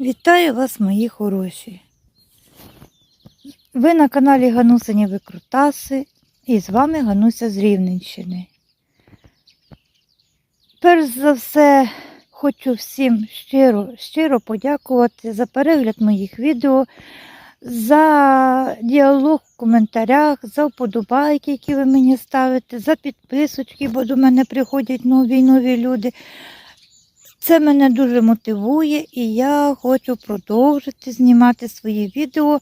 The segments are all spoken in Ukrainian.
Вітаю вас, мої хороші. Ви на каналі Ганусині Викрутаси і з вами Гануся з Рівненщини. Перш за все, хочу всім щиро, щиро подякувати за перегляд моїх відео, за діалог в коментарях, за вподобайки, які ви мені ставите, за підписочки, бо до мене приходять нові нові люди. Це мене дуже мотивує і я хочу продовжити знімати свої відео.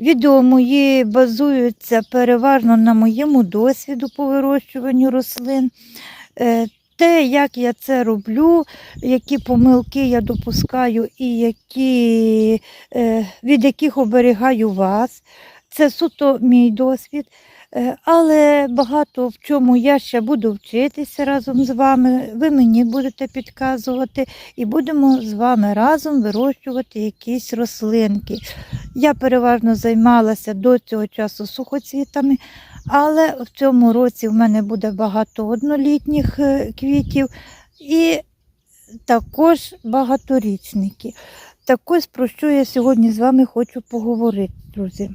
Відео мої базуються переважно на моєму досвіду по вирощуванню рослин. Е, Те, як я це роблю, які помилки я допускаю і які, е, від яких оберігаю вас. Це суто мій досвід. Е, Але багато в чому я ще буду вчитися разом з вами. Ви мені будете підказувати, і будемо з вами разом вирощувати якісь рослинки. Я переважно займалася до цього часу сухоцвітами, але в цьому році в мене буде багато однолітніх е, квітів і також багаторічники. Так ось про що я сьогодні з вами хочу поговорити, друзі.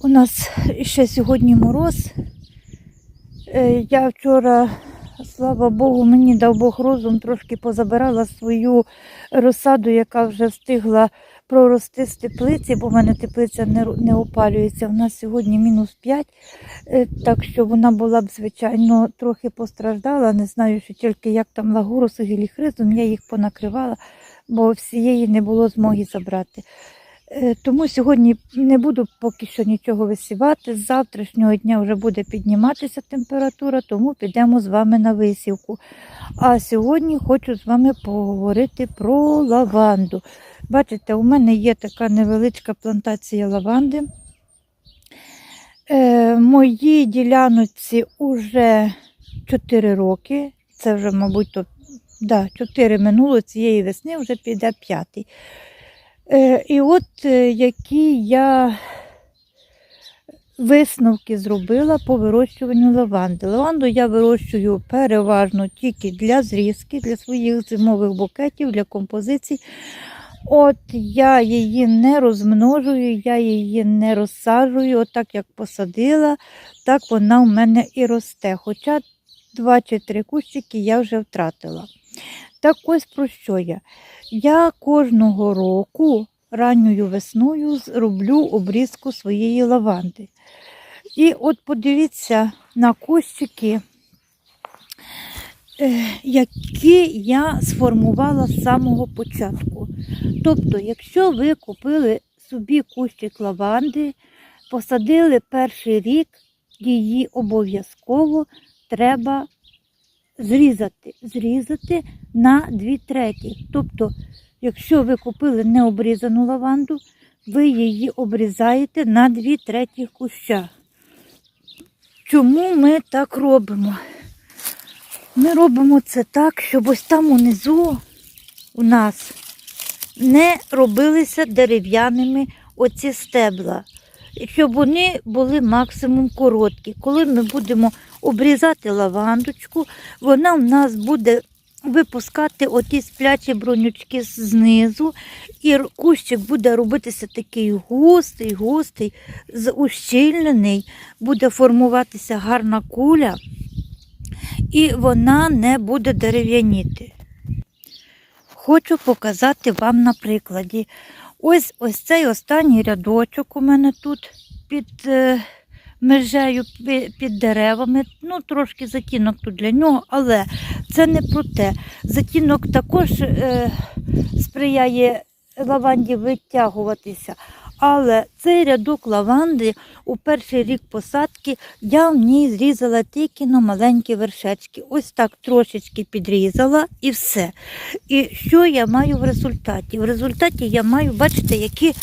У нас ще сьогодні мороз. Е, Я вчора, слава Богу, мені дав Бог розум, трошки позабирала свою розсаду, яка вже встигла прорости з теплиці, бо в мене теплиця не, опалюється. У нас сьогодні мінус 5, е, так що вона була б, звичайно, трохи постраждала. Не знаю, що тільки як там лагурус і геліхризум, я їх понакривала, бо всієї не було змоги забрати. Е, Тому сьогодні не буду поки що нічого висівати. З завтрашнього дня вже буде підніматися температура, тому підемо з вами на висівку. А сьогодні хочу з вами поговорити про лаванду. Бачите, у мене є така невеличка плантація лаванди. Е, моїй діляночці вже 4 роки. Це вже, мабуть, то, да, 4 минуло цієї весни, вже піде п'ятий. Е, і от е, які я висновки зробила по вирощуванню лаванди. Лаванду я вирощую переважно тільки для зрізки, для своїх зимових букетів, для композицій. От я її не розмножую, я її не розсаджую. От так як посадила, так вона в мене і росте. Хоча два чи три кущики я вже втратила. Так ось про що я? Я кожного року ранньою весною роблю обрізку своєї лаванди. І от подивіться на кущики, е, які я сформувала з самого початку. Тобто, якщо ви купили собі кущик лаванди, посадили перший рік, її обов'язково треба зрізати. Зрізати на 2 треті. Тобто, якщо ви купили необрізану лаванду, ви її обрізаєте на 2 треті куща. Чому ми так робимо? Ми робимо це так, щоб ось там унизу у нас не робилися дерев'яними оці стебла. Щоб вони були максимум короткі. Коли ми будемо обрізати лавандочку, вона в нас буде випускати оті сплячі бронючки знизу, і кущик буде робитися такий густий, густий, ущільнений, буде формуватися гарна куля, і вона не буде дерев'яніти. Хочу показати вам на прикладі. Ось ось цей останній рядочок у мене тут під е, межею, пі- під деревами. Ну, трошки затінок тут для нього, але це не про те. Затінок також е, сприяє лаванді витягуватися. Але цей рядок лаванди у перший рік посадки я в ній зрізала тільки на маленькі вершечки. Ось так трошечки підрізала і все. І що я маю в результаті? В результаті я маю, бачите, які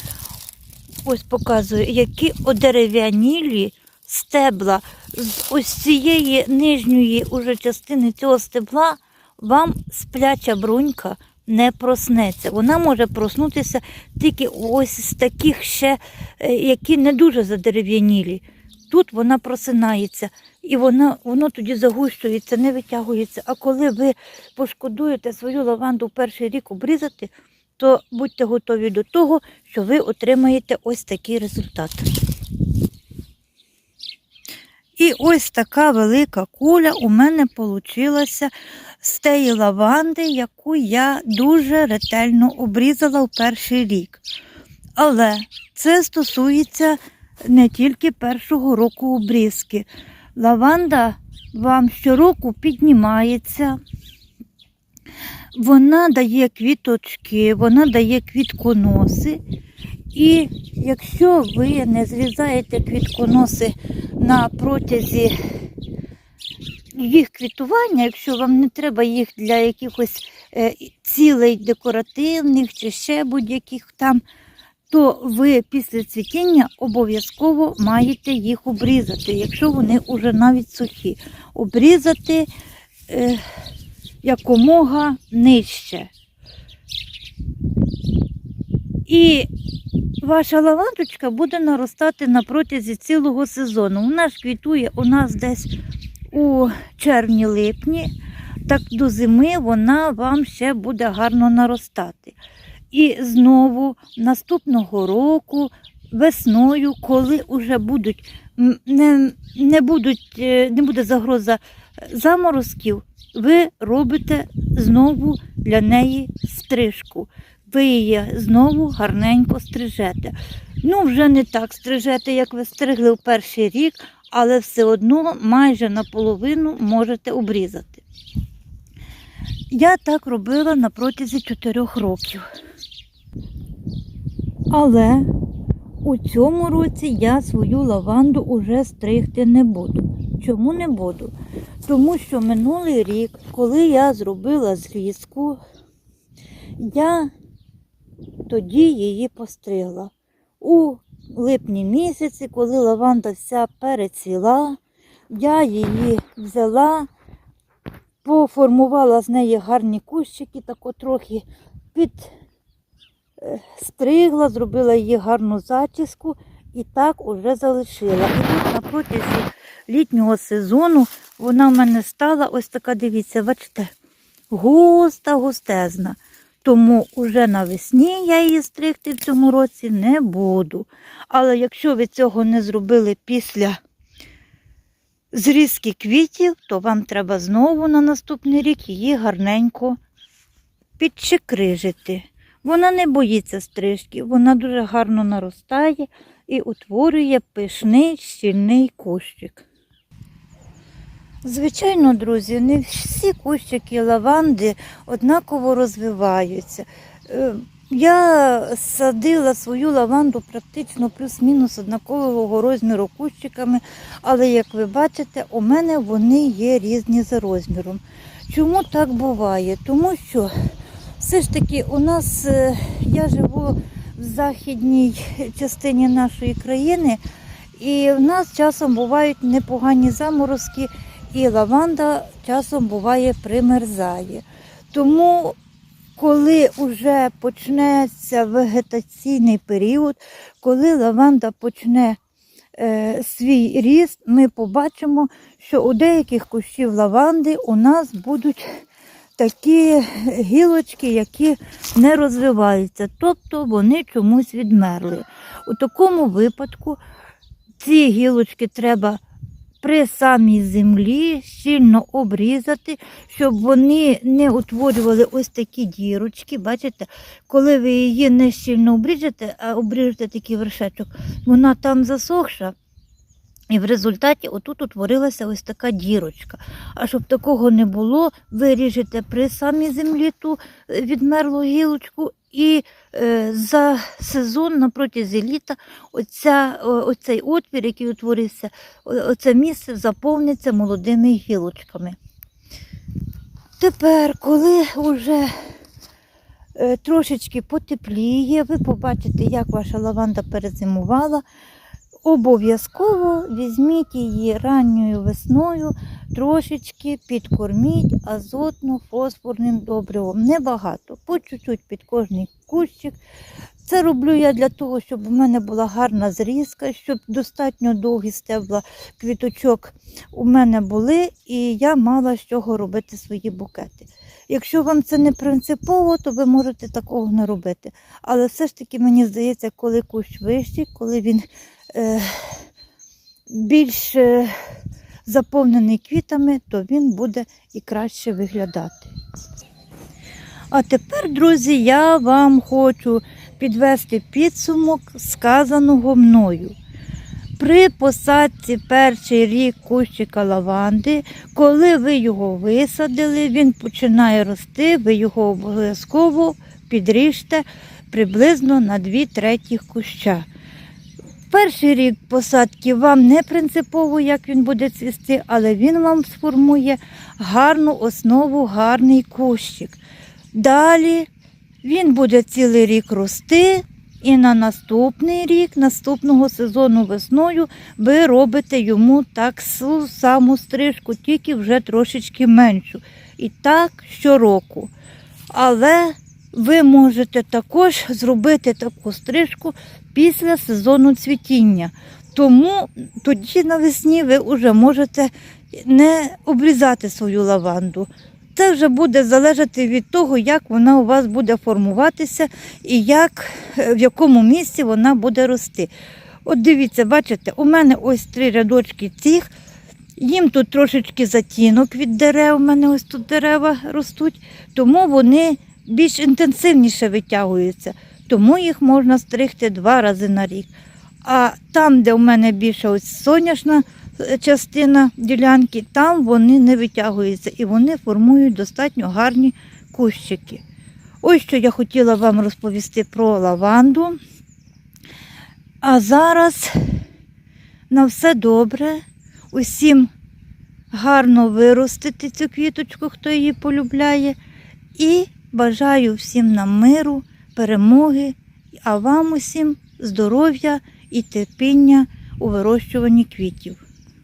ось показую, які одерев'янілі стебла з ось цієї нижньої уже частини цього стебла вам спляча брунька не проснеться. Вона може проснутися тільки ось з таких ще, е, які не дуже задерев'янілі. Тут вона просинається і вона, воно тоді загущується, не витягується. А коли ви пошкодуєте свою лаванду в перший рік обрізати, то будьте готові до того, що ви отримаєте ось такий результат. І ось така велика куля у мене вийшла з тієї лаванди, яку я дуже ретельно обрізала в перший рік. Але це стосується не тільки першого року обрізки. Лаванда вам щороку піднімається, вона дає квіточки, вона дає квітконоси. І якщо ви не зрізаєте квітконоси на протязі їх квітування, якщо вам не треба їх для якихось е, цілей декоративних чи ще будь-яких там, то ви після цвітіння обов'язково маєте їх обрізати, якщо вони вже навіть сухі. Обрізати е, якомога нижче. І ваша лавандочка буде наростати на протязі цілого сезону. Вона ж квітує у нас десь у червні-липні, так до зими вона вам ще буде гарно наростати. І знову наступного року, весною, коли вже будуть, не, не, будуть, е, не буде загроза заморозків, ви робите знову для неї стрижку. Ви її знову гарненько стрижете. Ну, вже не так стрижете, як ви стригли в перший рік, але все одно майже наполовину можете обрізати. Я так робила на протязі 4 років. Але у цьому році я свою лаванду уже стригти не буду. Чому не буду? Тому що минулий рік, коли я зробила зрізку, я тоді її постригла. У липні місяці, коли лаванда вся перецвіла, я її взяла, поформувала з неї гарні кущики, тако трохи підстригла, зробила її гарну зачіску і так уже залишила. І тут на протязі літнього сезону вона в мене стала ось така, дивіться, бачите, густа, густезна. Тому уже навесні я її стригти в цьому році не буду. Але якщо ви цього не зробили після зрізки квітів, то вам треба знову на наступний рік її гарненько підчекрижити. Вона не боїться стрижки, вона дуже гарно наростає і утворює пишний щільний кущик. Звичайно, друзі, не всі кущики лаванди однаково розвиваються. Е, Я садила свою лаванду практично плюс-мінус однакового розміру кущиками, але, як ви бачите, у мене вони є різні за розміром. Чому так буває? Тому що все ж таки у нас, е, я живу в західній частині нашої країни, і в нас часом бувають непогані заморозки і лаванда часом буває примерзає. Тому, коли вже почнеться вегетаційний період, коли лаванда почне е, свій ріст, ми побачимо, що у деяких кущів лаванди у нас будуть такі гілочки, які не розвиваються, тобто вони чомусь відмерли. У такому випадку ці гілочки треба при самій землі щільно обрізати, щоб вони не утворювали ось такі дірочки. Бачите, коли ви її не щільно обріжете, а обріжете такий вершечок, вона там засохша. І в результаті отут утворилася ось така дірочка. А щоб такого не було, ви ріжете при самій землі ту е, відмерлу гілочку, і е, за сезон на протязі літа оця, оцей отвір, який утворився, оце місце заповниться молодими гілочками. Тепер, коли вже е, трошечки потепліє, ви побачите, як ваша лаванда перезимувала. Обов'язково візьміть її ранньою весною, трошечки підкорміть азотно-фосфорним добривом. Небагато, по чуть-чуть під кожний кущик. Це роблю я для того, щоб у мене була гарна зрізка, щоб достатньо довгі стебла квіточок у мене були, і я мала з чого робити свої букети. Якщо вам це не принципово, то ви можете такого не робити. Але все ж таки мені здається, коли кущ вищий, коли він більш е, заповнений квітами, то він буде і краще виглядати. А тепер, друзі, я вам хочу підвести підсумок сказаного мною. При посадці перший рік кущика лаванди, коли ви його висадили, він починає рости, ви його обов'язково підріжте приблизно на 2 треті куща. Перший рік посадки вам не принципово, як він буде цвісти, але він вам сформує гарну основу, гарний кущик. Далі він буде цілий рік рости, і на наступний рік, наступного сезону весною, ви робите йому так саму стрижку, тільки вже трошечки меншу. І так щороку. Але ви можете також зробити таку стрижку після сезону цвітіння. Тому тоді навесні ви вже можете не обрізати свою лаванду. Це вже буде залежати від того, як вона у вас буде формуватися і як, е, в якому місці вона буде рости. От дивіться, бачите, у мене ось три рядочки цих. Їм тут трошечки затінок від дерев, у мене ось тут дерева ростуть, тому вони більш інтенсивніше витягуються. Тому їх можна стригти два рази на рік. А там, де у мене більше ось соняшна е, частина ділянки, там вони не витягуються і вони формують достатньо гарні кущики. Ось що я хотіла вам розповісти про лаванду. А зараз на все добре. Усім гарно виростити цю квіточку, хто її полюбляє. І бажаю всім нам миру, перемоги, а вам усім здоров'я і терпіння у вирощуванні квітів.